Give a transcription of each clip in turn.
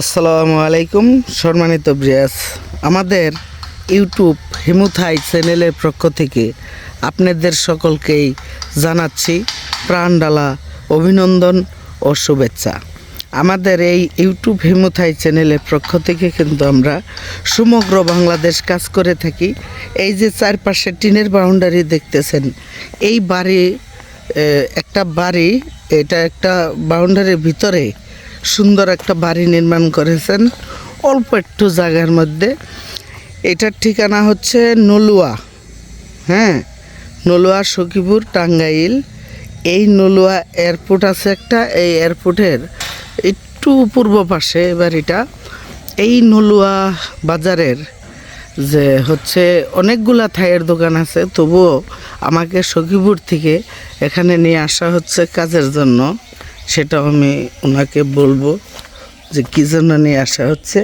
আসসালামু আলাইকুম, সম্মানিত ব্রিয়াস আমাদের ইউটিউব হিমুথাই চ্যানেলের পক্ষ থেকে আপনাদের সকলকেই জানাচ্ছি প্রাণডালা অভিনন্দন ও শুভেচ্ছা। আমাদের এই ইউটিউব হিমুথাই চ্যানেলের পক্ষ থেকে কিন্তু আমরা সমগ্র বাংলাদেশ কাজ করে থাকি। এই যে চারপাশে টিনের বাউন্ডারি দেখতেছেন, এই বাড়ি একটা বাড়ি, এটা একটা বাউন্ডারির ভিতরে সুন্দর একটা বাড়ি নির্মাণ করেছেন, অল্প একটু জায়গার মধ্যে। এটার ঠিকানা হচ্ছে নলুয়া হ্যাঁ? নলুয়া, সখীপুর, টাঙ্গাইল। এই নলুয়া এয়ারপোর্ট আছে একটা, এই এয়ারপোর্টের একটু পূর্ব পাশে বাড়িটা। এই নলুয়া বাজারের যে হচ্ছে অনেকগুলা থাইয়ের দোকান আছে, তবুও আমাকে সখীপুর থেকে এখানে নিয়ে আসা হচ্ছে কাজের জন্য। সেটাও আমি ওনাকে বলব যে কী জন্য নিয়ে আসা হচ্ছে।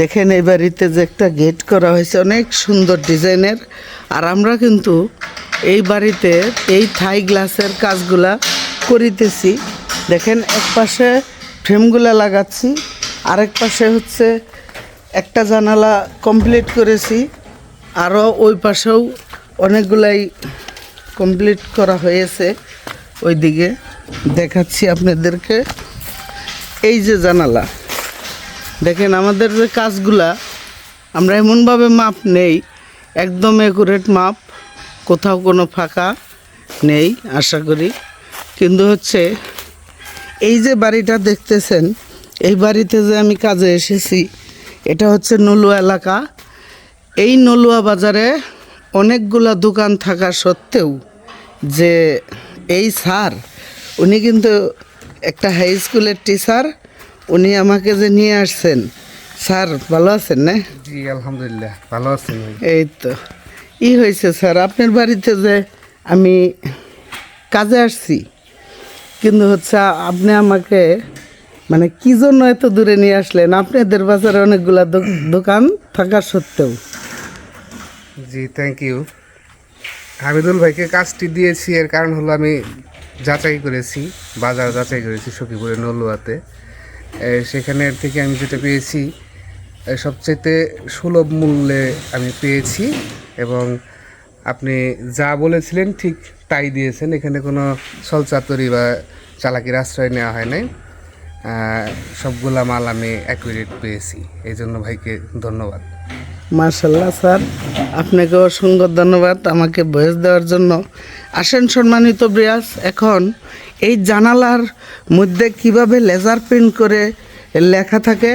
দেখেন এই বাড়িতে যে একটা গেট করা হয়েছে, অনেক সুন্দর ডিজাইনের। আর আমরা কিন্তু এই বাড়িতে এই থাই গ্লাসের কাজগুলা করিতেছি। দেখেন এক পাশে ফ্রেমগুলা লাগাচ্ছি, আরেক পাশে হচ্ছে একটা জানালা কমপ্লিট করেছি। আরও ওই পাশেও অনেকগুলাই কমপ্লিট করা হয়েছে ওইদিকে। দেখাচ্ছি আপনাদেরকে। এই যে জানালা। দেখেন, আমাদের যে কাজগুলা, আমরা এমনভাবে মাপ নেই, একদম একুরেট মাপ, কোথাও কোনো ফাঁকা নেই, আশা করি। কিন্তু হচ্ছে, এই যে বাড়িটা দেখতেছেন, এই বাড়িতে যে আমি কাজে এসেছি, এটা হচ্ছে নলুয়া এলাকা। এই নলুয়া বাজারে অনেকগুলা দোকান থাকা সত্ত্বেও যে এই স্যার উনি কিন্তু একটা হাই স্কুলের টিচার উনি আমাকে যে নিয়ে আসছেন স্যার ভালো আছেন না? জি আলহামদুলিল্লাহ ভালো আছেন এই তো। ই হয়েছে স্যার আপনার বাড়িতে যে আমি কাজে আসছি কিন্তু হচ্ছে আপনি আমাকে মানে কি জন্য এত দূরে নিয়ে আসলেন? আপনাদের বাজারে অনেকগুলা দোকান থাকা সত্ত্বেও। জি থ্যাংক ইউ হামিদুল ভাইকে কাজটি দিয়েছি এর কারণ হলো আমি যাচাই করেছি বাজার যাচাই করেছি সখীপুরের নলুয়াতে। সেখানে থেকে আমি যেটা পেয়েছি এ, সবচেয়ে সুলভ মূল্যে আমি পেয়েছি এবং আপনি যা বলেছিলেন ঠিক তাই দিয়েছেন। এখানে কোনো সলচাতরি বা চালাকির আশ্রয় নেওয়া হয় নাই। সবগুলা মাল আমি অ্যাকুরেট পেয়েছি। এই জন্য ভাইকে ধন্যবাদ। মার্শাল্লাহ স্যার। আপনাকে অসংখ্য ধন্যবাদ আমাকে বয়স দেওয়ার জন্য। আসেন সম্মানিত ব্রিয়াস এখন এই জানালার মধ্যে কীভাবে লেজার প্রিন্ট করে লেখা থাকে,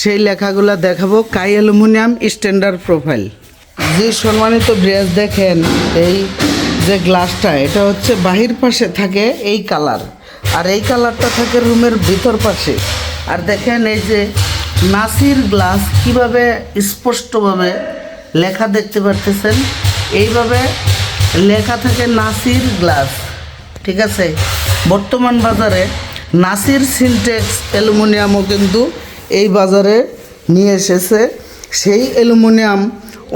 সেই লেখাগুলো দেখাবো কাই অ্যালুমিনিয়াম স্ট্যান্ডার্ড প্রোফাইল। যে সম্মানিত ব্রিয়াস দেখেন এই যে গ্লাসটা, এটা হচ্ছে বাহির পাশে থাকে এই কালার। আর এই কালারটা থাকে রুমের ভিতর পাশে। আর দেখেন এই যে নাসির গ্লাস কীভাবে স্পষ্টভাবে লেখা দেখতে পারতেছেন? এইভাবে লেখা থাকে নাসির গ্লাস, ঠিক আছে? বর্তমান বাজারে নাসির সিনটেক্স অ্যালুমিনিয়ামও কিন্তু এই বাজারে নিয়ে এসেছে। সেই অ্যালুমিনিয়াম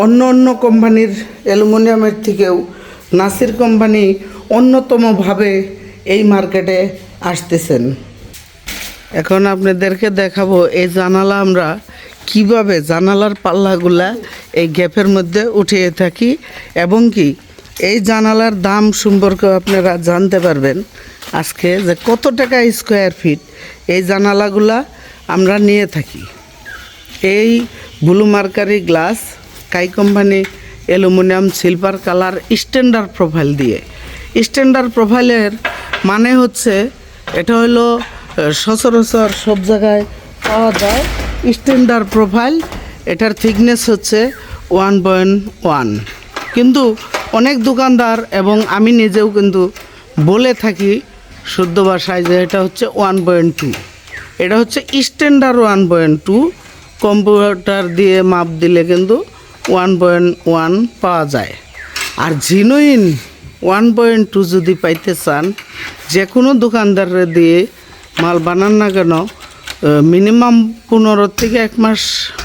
অন্য অন্য কোম্পানির অ্যালুমিনিয়ামের থেকেও নাসির কোম্পানি অন্যতমভাবে এই মার্কেটে আসতেছেন। এখন আপনাদেরকে দেখাবো এই জানালা আমরা কীভাবে জানালার পাল্লাগুলা এই গ্যাপের মধ্যে উঠিয়ে থাকি এবং কি এই জানালার দাম সম্পর্কে আপনারা জানতে পারবেন আজকে যে কত টাকা স্কোয়ার ফিট এই জানালাগুলা আমরা নিয়ে থাকি। এই ব্লু মার্কারি গ্লাস, কাই company aluminium silver colour standard profile দিয়ে। স্ট্যান্ডার্ড প্রোফাইলের মানে হচ্ছে এটা হলো সচরাচর সব জায়গায় পাওয়া যায়। স্ট্যান্ডার্ড প্রোফাইল এটার থিকনেস হচ্ছে ওয়ান পয়েন্ট ওয়ান কিন্তু অনেক দোকানদার এবং আমি নিজেও কিন্তু বলে থাকি শুদ্ধ ভাষায় যে এটা হচ্ছে ওয়ান পয়েন্ট টু এটা হচ্ছে standard one point two computer দিয়ে মাপ দিলে কিন্তু ওয়ান পয়েন্ট ওয়ান পাওয়া যায়। আর জিনুইন ওয়ান পয়েন্ট টু যদি পাইতে চান যে কোনো দোকানদারে দিয়ে মাল বানান না কেন মিনিমাম পনেরো থেকে এক মাস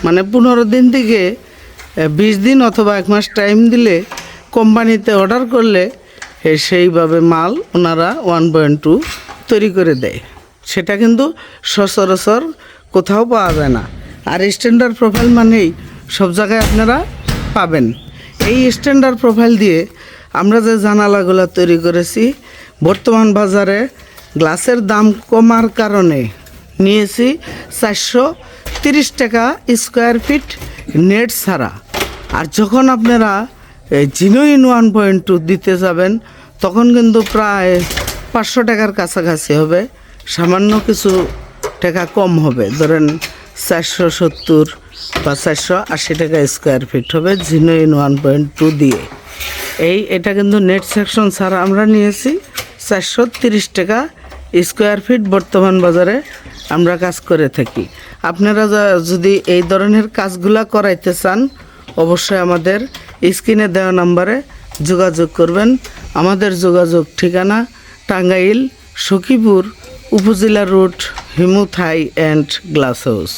মানে পনেরো দিন থেকে বিশ দিন অথবা এক মাস টাইম দিলে কোম্পানিতে অর্ডার করলে সেইভাবে মাল ওনারা ওয়ান পয়েন্ট টু তৈরি করে দেয়। সেটা কিন্তু সচরাচর কোথাও পাওয়া যায় না। আর স্ট্যান্ডার্ড প্রোফাইল মানেই সব জায়গায় আপনারা পাবেন। এই স্ট্যান্ডার্ড প্রোফাইল দিয়ে আমরা যে জানালাগুলো তৈরি করেছি, বর্তমান বাজারে গ্লাসের দাম কমার কারণে নিয়েছি চারশো তিরিশ টাকা স্কোয়ার ফিট নেট ছাড়া। আর যখন আপনারা জিনোইন ওয়ান পয়েন্ট টু দিতে যাবেন, তখন কিন্তু প্রায় পাঁচশো টাকার কাছাকাছি হবে। সামান্য কিছু টাকা কম হবে। ধরেন চারশো সত্তর বা চারশো আশি টাকা স্কোয়ার ফিট হবে জিনোইন ওয়ান পয়েন্ট টু দিয়ে। এই, এটা কিন্তু নেট সেকশন ছাড়া আমরা নিয়েছি। চারশো তিরিশ টাকা স্কোয়ার ফিট বর্তমান বাজারে আমরা কাজ করে থাকি। আপনারা যদি এই ধরনের কাজগুলা করাইতে চান, অবশ্যই আমাদের স্ক্রিনে দেওয়া নাম্বারে যোগাযোগ করবেন। আমাদের যোগাযোগ ঠিকানা Tangail, Sakhipur, upazila road, Himuthai and glass house.